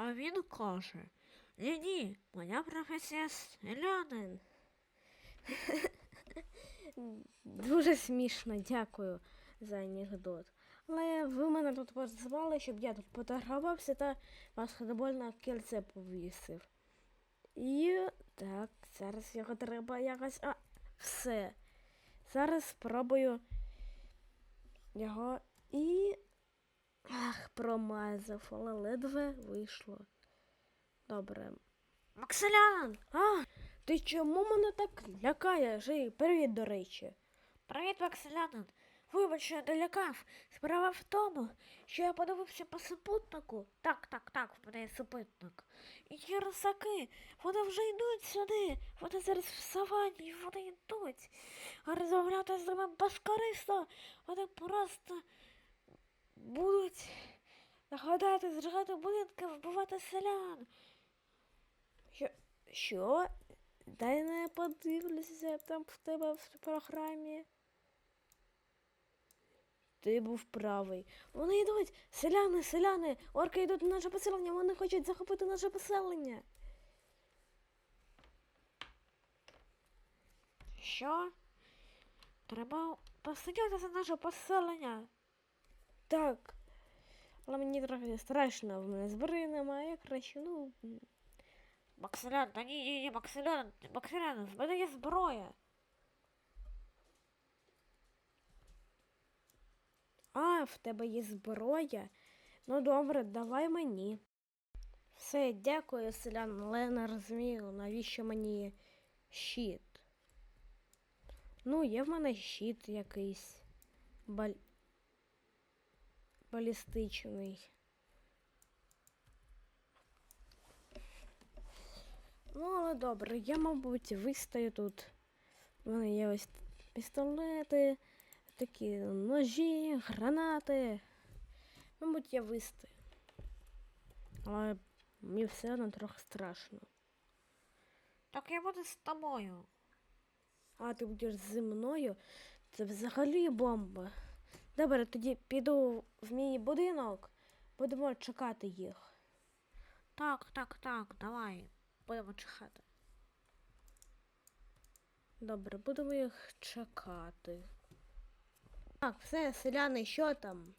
А він каже, ні, ні, моя професія селянин. Дуже смішно, дякую за анекдот. Але ви мене тут позвали, щоб я тут фотографувався та баскетбольне кільце повісив. І так, зараз його треба якось. А, все. Зараз спробую його і. Ах, промазав, але ледве вийшло. Добре. Макселян! А, ти чому мене так лякаєш? І привіт, до речі. Привіт, Макселянин! Вибач, що я долякав. Справа в тому, що я подивився по супутнику. Так, так, так, в мене є супутник. І ті русаки, вони вже йдуть сюди. Вони зараз в савані, вони йдуть. А розмовляти з ними безкорисно. Вони просто будуть нагадати, зжигати будинки, вбивати селян. Що? Що? Дай не подивлюся там в тебе в програмі. Ти був правий. Вони йдуть. Селяни, селяни, орки йдуть на наше поселення, вони хочуть захопити наше поселення. Що? Треба посидіти за наше поселення. Так. Але мені трохи страшно, в мене зброї немає, краще, ну. Макселян, та ні, ні, ні, Макселян, Макселян, в мене є зброя. А, в тебе є зброя. Ну добре, давай мені. Все, дякую, селян, але не розумію, навіщо мені щит. Ну, є в мене щит якийсь баль... балістичний. Ну, але добре, я, мабуть, вистою тут. У мене є ось пістолети, такі ножі, гранати. Мабуть, я вистою. Але мені все одно трохи страшно. Так я буду з тобою. А ти будеш зі мною? Це взагалі бомба. Добре, тоді піду в мій будинок, будемо чекати їх. Так, так, так, давай. Будемо чекати. Добре, будемо їх чекати. Так, все, селяни, що там?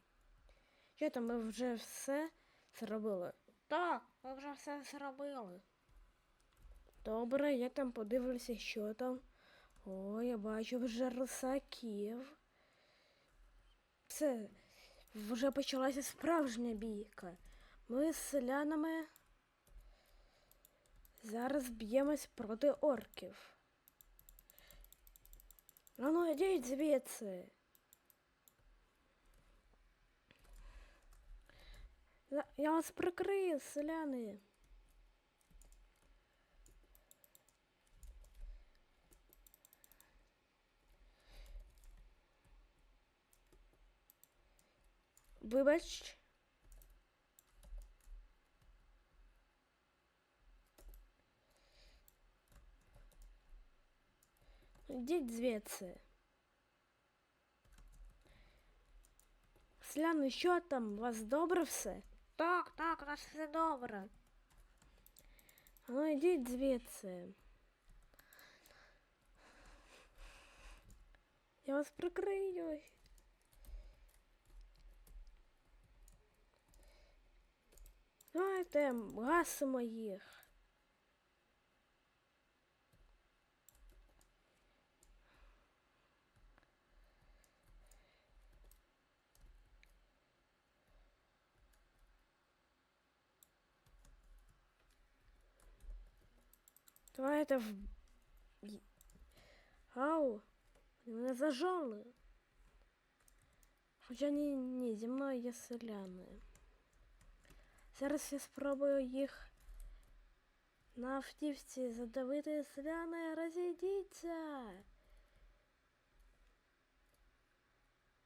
Що там, ми вже все зробили? Так, ми вже все зробили. Добре, я там подивлюся, що там. О, я бачу вже русаків. Все, вже почалася справжня бійка. Ми з селянами зараз б'ємось проти орків. А ну, йдіть звідси. Я вас прикрию, селяни. Вибач. Йдіть звідси. Селяни, що там? У вас добре все? Так, так, у нас все добре. А Ну, йдіть звідси. Я вас прикрию. Давайте гасимо їх. Давайте в... й- Ау, вони мене зажали. Хоча ні, ні, зі мною є селяни. Зараз я спробую їх на автівці задавити селяни, розійдіться.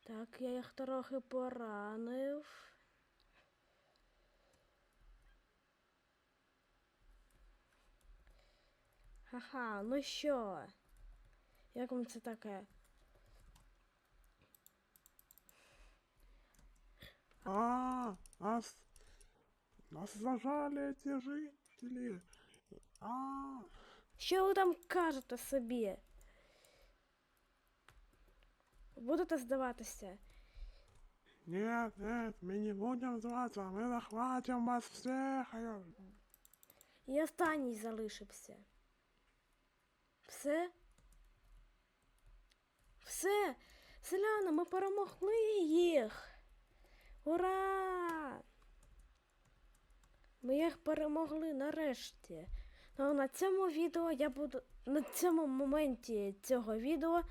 Так, я їх трохи поранив. Ха-ха, ну що? Як вам це таке? А, а, с- Нас зажали эти жители. А, Що ви там кажете собі? Будете здаватися? нет, нет, мы не будем сдаваться, мы захватим вас всех. Э, І останній залишився. Все? Все! Селяни, ми перемогли їх! Ура! Ми їх перемогли нарешті. Ну, на цьому відео я буду. На цьому моменті цього відео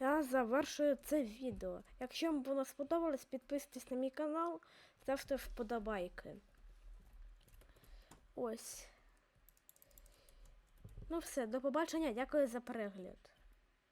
я завершую це відео. Якщо вам воно сподобалось, підписуйтесь на мій канал, ставте вподобайки. Ось. Ну все, до побачення, дякую за перегляд.